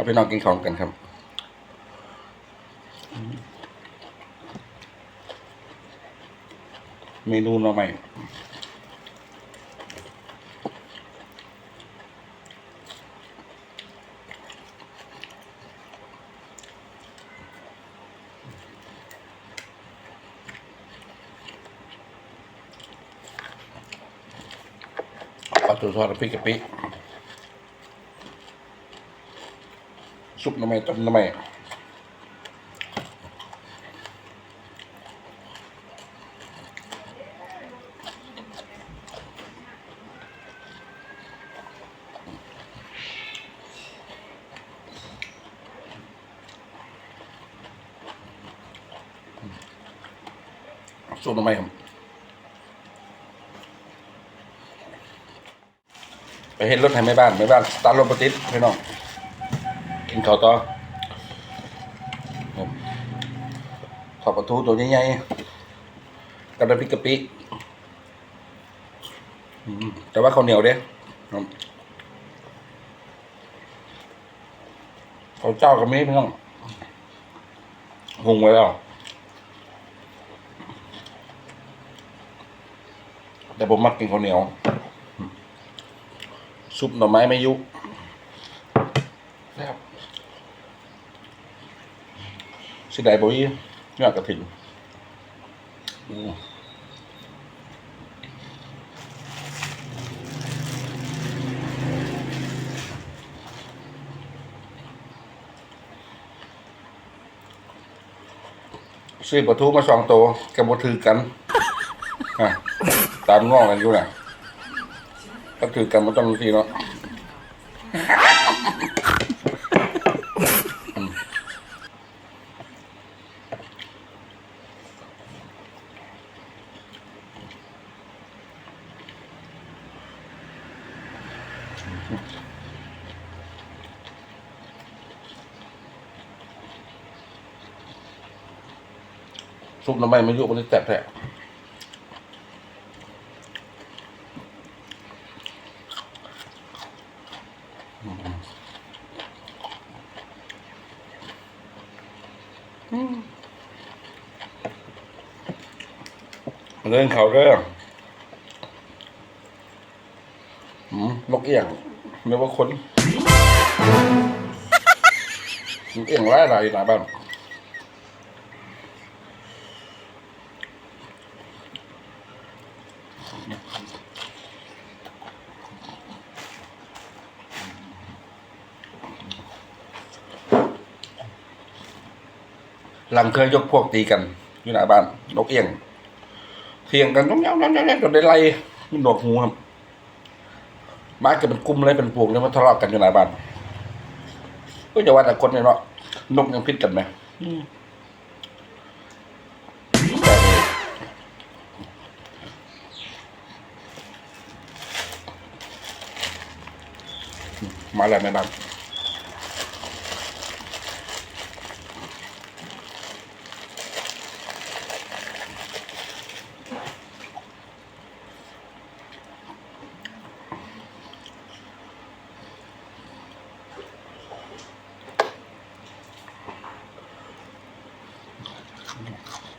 เอาไปนอนกินของกันครับเมนูหน่อใหม่ปลาตัวทอดพริกกะปิ ซุปหน่อไม้ต้มหน่อไม้ซุปหน่อไม้ครับไปเห็นรถให้แม่บ้านแม่บ้านสตาร์ทรถปติดพี่น้อง กินข้าวต่อขอบประตูตัวใหญ่ๆกับน้ำพริกกะปิแต่ว่าข้าวเหนียวเด้ข้าวเจ้ากับมีพี่น้องหุงไว้แล้ว แต่ผมมักกินข้าวเหนียว ซุปหน่อไม้ไม่ยุแซ่บ สิได้บ่อียอดกระถิ่นซื้อปลาทูมาสองตัวกับบถือกันตามง้อกันอยู่น่ะก็ถือกันมันต้องทีเนาะ ซุปน้ำมันไม่ยุบมันจะแตกแท้เรื่องเขาเรื่อง อืมนกเอี่ยงไม่ว่าคนนกเอี่ยงไล่อะไรหนาบ้านหลังเคยยกพวกตีกันอยู่หน้าบ้านนกเอียงเถียงกันน้องเงี้ยน้องเงี้ยจนได้ไล่มันหนวกหูครับ มาเกิดเป็นกลุ่มเลยเป็นพวงเลยมาทะเลาะกันอยู่หน้าบ้านก็จะว่าแต่คนเนี่ยเนาะนกยังพิษกันไหมมาแล้วแม่บ้าน Entschuldigung.